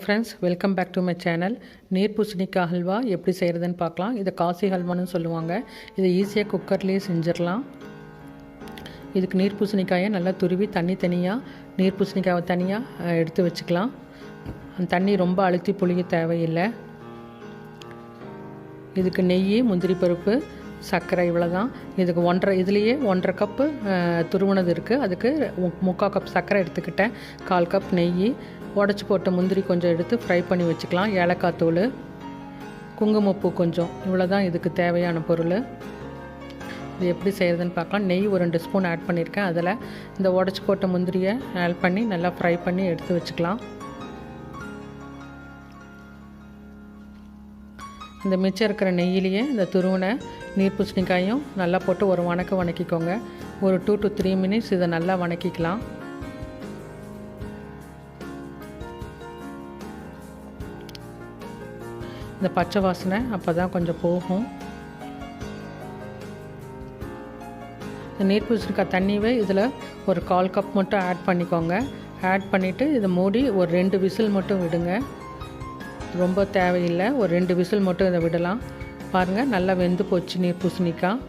Friends welcome back to my channel நீர் பூசணிக்காய் ஹல்வா எப்படி செய்கிறதுன்னு பார்க்கலாம். இதை காசி ஹல்வான்னு சொல்லுவாங்க. இதை ஈஸியாக குக்கர்லேயே செஞ்சிடலாம். இதுக்கு நீர் பூசணிக்காயை நல்லா துருவி தண்ணி தனியாக நீர் பூசணிக்காயை தனியாக எடுத்து வச்சுக்கலாம். அந்த தண்ணி ரொம்ப அழுத்தி புளிய தேவையில்லை. இதுக்கு நெய் முந்திரி பருப்பு சர்க்கரை இவ்வளோ தான் இதுக்கு ஒன்றரை இதுலேயே ஒன்றரை கப்பு துருவனது இருக்குது அதுக்கு முக்கால் கப் சர்க்கரை எடுத்துக்கிட்டேன். கால் கப் நெய் உடச்சி போட்ட முந்திரி கொஞ்சம் எடுத்து ஃப்ரை பண்ணி வச்சுக்கலாம். ஏலக்காய் தூள் குங்குமப்பூ கொஞ்சம். இவ்வளோ தான் இதுக்கு தேவையான பொருள். இது எப்படி செய்கிறதுன்னு பார்க்கலாம். நெய் ஒரு ரெண்டு ஸ்பூன் ஆட் பண்ணியிருக்கேன் அதில் இந்த உடச்சி போட்ட முந்திரியை ஆட் பண்ணி நல்லா ஃப்ரை பண்ணி எடுத்து வச்சுக்கலாம். இந்த மிச்சம் இருக்கிற நெய்யிலேயே இந்த துருவனை நீர் பூசணிக்காயும் நல்லா போட்டு ஒரு வணக்கம் வணக்கிக்கோங்க. ஒரு டூ டு த்ரீ மினிட்ஸ் இதை நல்லா வணக்கிக்கலாம். இந்த பச்சை வாசனை அப்போ தான் கொஞ்சம் போகும். இந்த நீர் பூசணிக்காய் தண்ணியவே இதில் ஒரு கால் கப் மட்டும் ஆட் பண்ணிக்கோங்க. ஆட் பண்ணிவிட்டு இதை மூடி ஒரு ரெண்டு விசில் மட்டும் விடுங்க. ரொம்ப தேவையில்லை ஒரு ரெண்டு விசில் மட்டும் இதை விடலாம். பாருங்கள் நல்லா வெந்து போச்சு நீர் பூசணிக்காய்.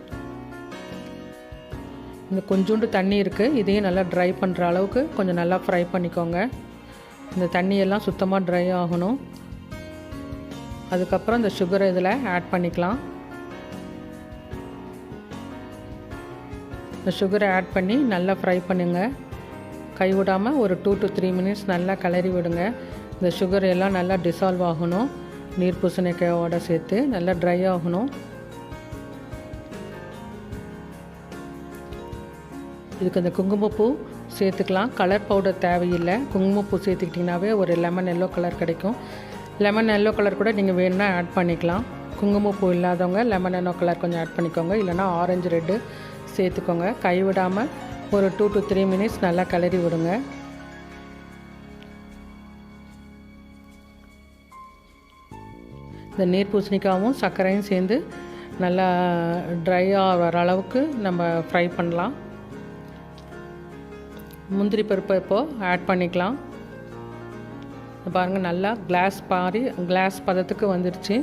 இந்த கொஞ்சோண்டு தண்ணி இருக்குது இதையும் நல்லா ட்ரை பண்ணுற அளவுக்கு கொஞ்சம் நல்லா ஃப்ரை பண்ணிக்கோங்க. இந்த தண்ணியெல்லாம் சுத்தமாக ட்ரை ஆகணும். அதுக்கப்புறம் இந்த சுகரை இதில் ஆட் பண்ணிக்கலாம். இந்த சுகரை ஆட் பண்ணி நல்லா ஃப்ரை பண்ணுங்கள் கைவிடாமல் ஒரு டூ டு த்ரீ மினிட்ஸ் நல்லா கிளறி விடுங்க. இந்த சுகர் எல்லாம் நல்லா டிசால்வ் ஆகணும். நீர் பூசணிக்காயோட சேர்த்து நல்லா ட்ரை ஆகணும். இதுக்கு இந்த குங்குமப்பூ சேர்த்துக்கலாம். கலர் பவுடர் தேவையில்லை. குங்குமப்பூ சேர்த்துக்கிட்டிங்கனாவே ஒரு லெமன் எல்லோ கலர் கிடைக்கும். லெமன் எல்லோ கலர் கூட நீங்கள் வேணும்னா ஆட் பண்ணிக்கலாம். குங்குமப்பூ இல்லாதவங்க லெமன் எல்லோ கலர் கொஞ்சம் ஆட் பண்ணிக்கோங்க. இல்லைனா ஆரஞ்சு ரெட்டு சேர்த்துக்கோங்க. கைவிடாமல் ஒரு டூ டு த்ரீ மினிட்ஸ் நல்லா கிளறி விடுங்க. இந்த நீர் பூசணிக்காவும் சர்க்கரையும் சேர்ந்து நல்லா ட்ரை ஆகிற அளவுக்கு நம்ம ஃப்ரை பண்ணலாம். முந்திரி பருப்பை இப்போது ஆட் பண்ணிக்கலாம். பாருங்கள் நல்லா கிளாஸ் பாரி கிளாஸ் பதத்துக்கு வந்துடுச்சு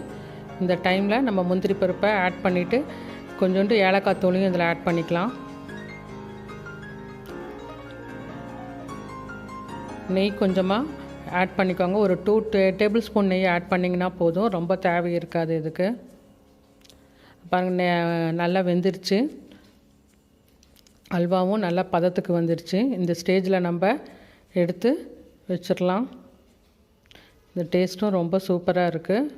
இந்த டைமில் நம்ம முந்திரி பருப்பை ஆட் பண்ணிவிட்டு கொஞ்சோண்டு ஏலக்காய் தூளையும் இதில் ஆட் பண்ணிக்கலாம். நெய் கொஞ்சமாக ஆட் பண்ணிக்கோங்க. ஒரு டூ டே டேபிள் ஸ்பூன் நெய் ஆட் பண்ணிங்கன்னா போதும். ரொம்ப தேவை இருக்காது இதுக்கு. பாருங்கள் நல்லா வெந்துருச்சு. அல்வாவும் நல்லா பதத்துக்கு வந்துருச்சு. இந்த ஸ்டேஜில் நம்ம எடுத்து வச்சிடலாம். இந்த டேஸ்ட்டும் ரொம்ப சூப்பராக இருக்குது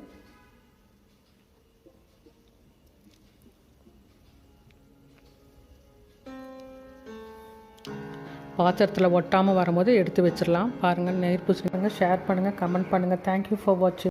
பாத்திரத்தில் ஒட்டாமல் வரும்போது எடுத்து வச்சிடலாம் பாருங்கள் நெய் பூசி ஷேர் பண்ணுங்கள் கமெண்ட் பண்ணுங்கள் தேங்க்யூ ஃபார் வாட்சிங்